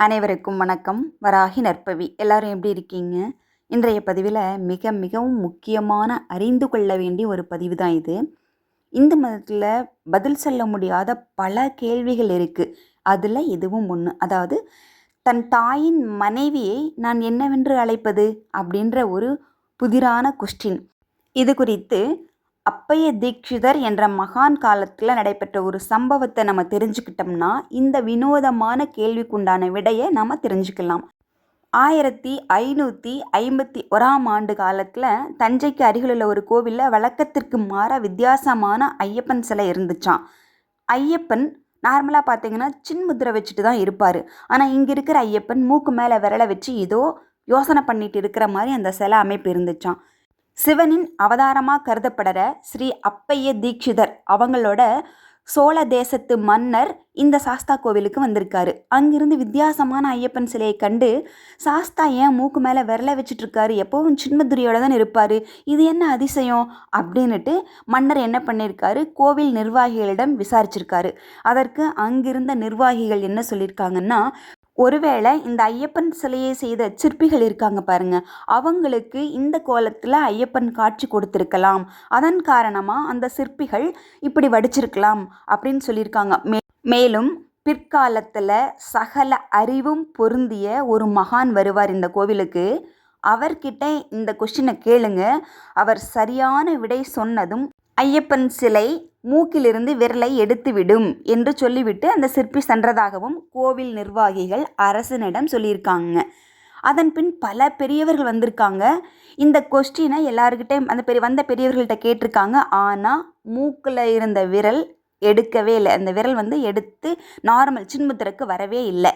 அனைவருக்கும் வணக்கம். வராகி நற்பவி. எல்லாரும் எப்படி இருக்கீங்க? இன்றைய பதிவில் மிக மிகவும் முக்கியமான அறிந்து கொள்ள வேண்டிய ஒரு பதிவு தான் இது. இந்து மதத்தில் பதில் சொல்ல முடியாத பல கேள்விகள் இருக்குது அதில் இதுவும் ஒன்று அதாவது தன் தாயின் மனைவியை நான் என்னவென்று அழைப்பது? அப்படின்ற ஒரு புதிரான கொஸ்டின் இது குறித்து அப்பைய தீட்சிதர் என்ற மகான் காலத்தில் நடைபெற்ற ஒரு சம்பவத்தை நம்ம தெரிஞ்சுக்கிட்டோம்னா இந்த வினோதமான கேள்விக்குண்டான விடையை நம்ம தெரிஞ்சுக்கலாம். ஆயிரத்தி ஐநூற்றி ஐம்பத்தி ஓராம் ஆண்டு காலத்தில் தஞ்சைக்கு அருகிலுள்ள ஒரு கோவிலில் வழக்கத்திற்கு மாற வித்தியாசமான ஐயப்பன் சிலை இருந்துச்சான் ஐயப்பன் நார்மலாக பார்த்தீங்கன்னா சின்முத்திரை வச்சுட்டு தான் இருப்பார். ஆனால் இங்கே இருக்கிற ஐயப்பன் மூக்கு மேலே விரலை வச்சு ஏதோ யோசனை பண்ணிட்டு இருக்கிற மாதிரி அந்த சிலை அமைப்பு இருந்துச்சான் சிவனின் அவதாரமாக கருதப்படுற ஸ்ரீ அப்பைய தீட்சிதர் அவங்களோட சோழ தேசத்து மன்னர் இந்த சாஸ்தா கோவிலுக்கு வந்திருக்காரு. அங்கிருந்து வித்தியாசமான ஐயப்பன் சிலையை கண்டு சாஸ்தா ஏன் மூக்கு மேலே விரல வச்சுட்ருக்காரு எப்போவும் சின்மதுரியோட தான் இருப்பார். இது என்ன அதிசயம்? அப்படின்னுட்டு மன்னர் என்ன பண்ணியிருக்காரு கோவில் நிர்வாகிகளிடம் விசாரிச்சிருக்காரு. அதற்கு அங்கிருந்த நிர்வாகிகள் என்ன சொல்லியிருக்காங்கன்னா ஒருவேளை இந்த ஐயப்பன் சிலையை செய்த சிற்பிகள் இருக்காங்க பாருங்க. அவங்களுக்கு இந்த கோலத்தில் ஐயப்பன் காட்சி கொடுத்துருக்கலாம். அதன் காரணமாக அந்த சிற்பிகள் இப்படி வடிச்சிருக்கலாம் அப்படின்னு சொல்லியிருக்காங்க. மே மேலும் பிற்காலத்தில் சகல அறிவும் பொருந்திய ஒரு மகான் வருவார் இந்த கோவிலுக்கு. அவர்கிட்ட இந்த கொஷினை கேளுங்க. அவர் சரியான விடை சொன்னதும் ஐயப்பன் சிலை மூக்கிலிருந்து விரலை எடுத்துவிடும் என்று சொல்லிவிட்டு அந்த சிற்பி சென்றதாகவும் கோவில் நிர்வாகிகள் அரசனிடம் சொல்லியிருக்காங்க. அதன் பின் பல பெரியவர்கள் வந்திருக்காங்க. இந்த கொஸ்டினை எல்லாருக்கிட்டே அந்த பெரிய வந்த பெரியவர்கள்ட்ட கேட்டிருக்காங்க. ஆனால் மூக்கில் இருந்த விரல் எடுக்கவே இல்லை. அந்த விரல் வந்து எடுத்து நார்மல் சின்முத்திரக்கு வரவே இல்லை.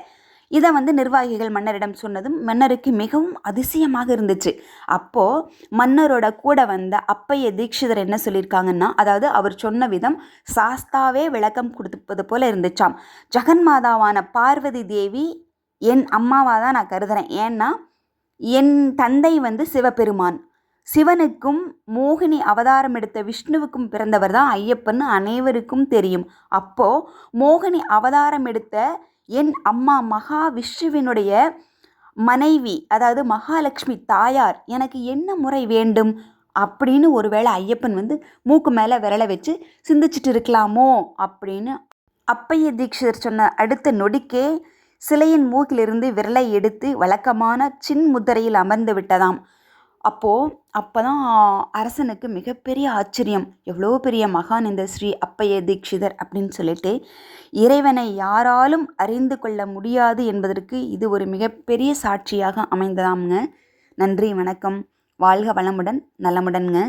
இதை வந்து நிர்வாகிகள் மன்னரிடம் சொன்னதும் மன்னருக்கு மிகவும் அதிசயமாக இருந்துச்சு. அப்போது மன்னரோட கூட வந்த அப்பைய தீட்சிதர் என்ன சொல்லியிருக்காங்கன்னா அதாவது அவர் சொன்ன விதம் சாஸ்தாவே விளக்கம் கொடுப்பது போல இருந்துச்சாம். ஜெகன்மாதாவான பார்வதி தேவி என் அம்மாவாக தான் நான் கருதுகிறேன் ஏன்னா என் தந்தை வந்து சிவபெருமான். சிவனுக்கும் மோகினி அவதாரம் எடுத்த விஷ்ணுவுக்கும் பிறந்தவர் தான் ஐயப்பன் அனைவருக்கும் தெரியும். அப்போ மோகினி அவதாரம் எடுத்த என் அம்மா மகாவிஷ்ணுவினுடைய மனைவி அதாவது மகாலட்சுமி தாயார் எனக்கு என்ன முறை வேண்டும்? அப்படின்னு ஒருவேளை ஐயப்பன் வந்து மூக்கு மேலே விரலை வச்சு சிந்திச்சிட்டு இருக்கலாமோ? அப்படின்னு அப்பைய தீட்சிதர் சொன்ன அடுத்த நொடிக்கே சிலையின் மூக்கிலிருந்து விரலை எடுத்து வழக்கமான சின் முத்திரையில் அமர்ந்து விட்டதாம். அப்போது அப்போ தான் அரசனுக்கு மிகப்பெரிய ஆச்சரியம். எவ்வளோ பெரிய மகான் இந்த ஸ்ரீ அப்பைய தீக்ஷிதர் அப்படின்னு சொல்லிட்டு இறைவனை யாராலும் அறிந்து கொள்ள முடியாது என்பதற்கு இது ஒரு மிகப்பெரிய சாட்சியாக அமைந்ததாம்ங்க. நன்றி வணக்கம். வாழ்க வளமுடன் நலமுடன்ங்க.